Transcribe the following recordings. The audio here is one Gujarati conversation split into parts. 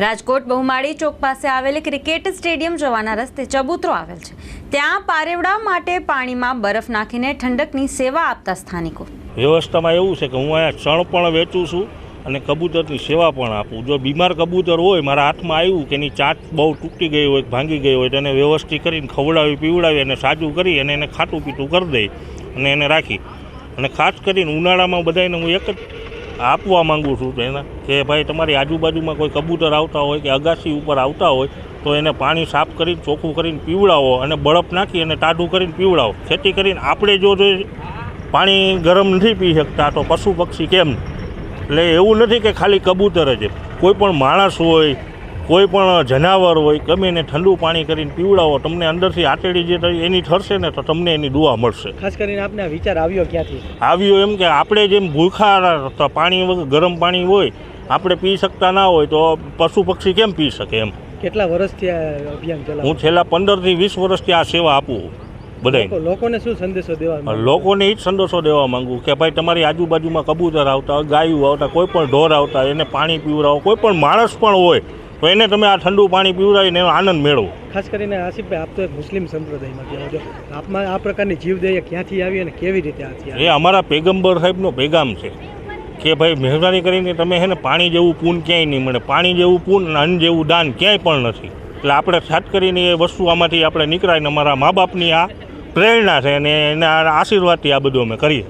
રાજકોટ બહુમાળી ચોક પાસે આવેલ ક્રિકેટ સ્ટેડિયમ જવાના રસ્તે ચબૂતરો આવેલ છે. ત્યાં પારેવડા માટે પાણીમાં બરફ નાખીને ઠંડકની સેવા આપતા સ્થાનિકો. વ્યવસ્થામાં એવું છે કે હું અહીંયા ચણ પણ વેચું છું અને કબૂતરની સેવા પણ આપું. જો બીમાર કબૂતર હોય, મારા હાથમાં આવ્યું કે એની ચાંચ બહુ તૂટી ગઈ હોય, ભાંગી ગઈ હોય, તો એને વ્યવસ્થિત કરીને ખવડાવી, પીવડાવી અને સાજું કરી અને એને ખાટું પીટું કરી દઈ અને એને રાખી. અને ખાસ કરીને ઉનાળામાં બધાને હું એક જ આપવા માંગુ છું એના કે ભાઈ તમારી આજુબાજુમાં કોઈ કબૂતર આવતા હોય કે અગાસી ઉપર આવતા હોય, તો એને પાણી સાફ કરીને, ચોખ્ખું કરીને પીવડાવો અને બળફ નાખી અને ટાઢું કરીને પીવડાવો. ખેતી કરીને આપણે જો પાણી ગરમ નથી પી શકતા, તો પશુ પક્ષી કેમ? એટલે એવું નથી કે ખાલી કબૂતર જ કોઈ પણ માણસ હોય કોઈ પણ જનાવર હોય ગમે એને ઠંડુ પાણી કરીને પીવડાવો તમને અંદરથી આટેડી જે થઈ એની ઠરશે ને તો તમને એની દુઆ મળશે. ખાસ કરીને આપને વિચાર આવ્યો ક્યાંથી? આવ્યો એમ કે આપણે જેમ ભૂખા પાણી વગર ગરમ પાણી હોય આપણે પી શકતા ના હોય તો પશુ પક્ષી કેમ પી શકે એમ? કેટલા વર્ષથી આ અભિયાન ચલાવ? હું છેલ્લા પંદરથી વીસ વર્ષથી આ સેવા આપું બધાય લોકો- લોકોને શું સંદેશો દેવા લોકોને એ જ સંદેશો દેવા માંગુ કે ભાઈ તમારી આજુબાજુમાં કબૂતર આવતા હોય ગાયું આવતા કોઈ પણ ઢોર આવતા એને પાણી પીવડાવો કોઈ પણ માણસ પણ હોય તો એને તમે આ ઠંડુ પાણી પીવડાવીને એનો આનંદ મેળવો. ખાસ કરીને આસિફભાઈ આપ તો એક મુસ્લિમ સંપ્રદાયમાંથી આવો છો. આપમાં આ પ્રકારની જીવદયા ક્યાંથી આવી અને કેવી રીતે આથી આવી? એ અમારા પેગમ્બર સાહેબનો પેગામ છે કે ભાઈ મહેરબાની કરીને તમે હે ને પાણી જેવું પૂન ક્યાંય નહીં મળે. પાણી જેવું પૂન અને અન્ન જેવું દાન ક્યાંય પણ નથી. એટલે આપણે ખાસ કરીને એ વસ્તુ આમાંથી આપણે નીકળાય ને અમારા મા બાપની આ પ્રેરણા છે અને એના આશીર્વાદથી આ બધું અમે કરીએ.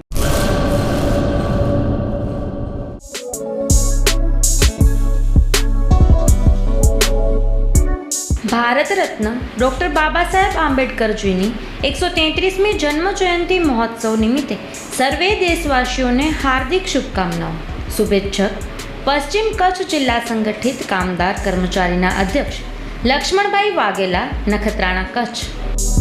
ભારત રત્ન ડૉક્ટર બાબા સાહેબ આંબેડકરજીની એકસો તેત્રીસમી જન્મ જયંતિ મહોત્સવ નિમિત્તે સર્વે દેશવાસીઓને હાર્દિક શુભકામનાઓ. શુભેચ્છક, પશ્ચિમ કચ્છ જિલ્લા સંગઠિત કામદાર કર્મચારીના અધ્યક્ષ લક્ષ્મણભાઈ વાઘેલા નખત્રાણા કચ્છ.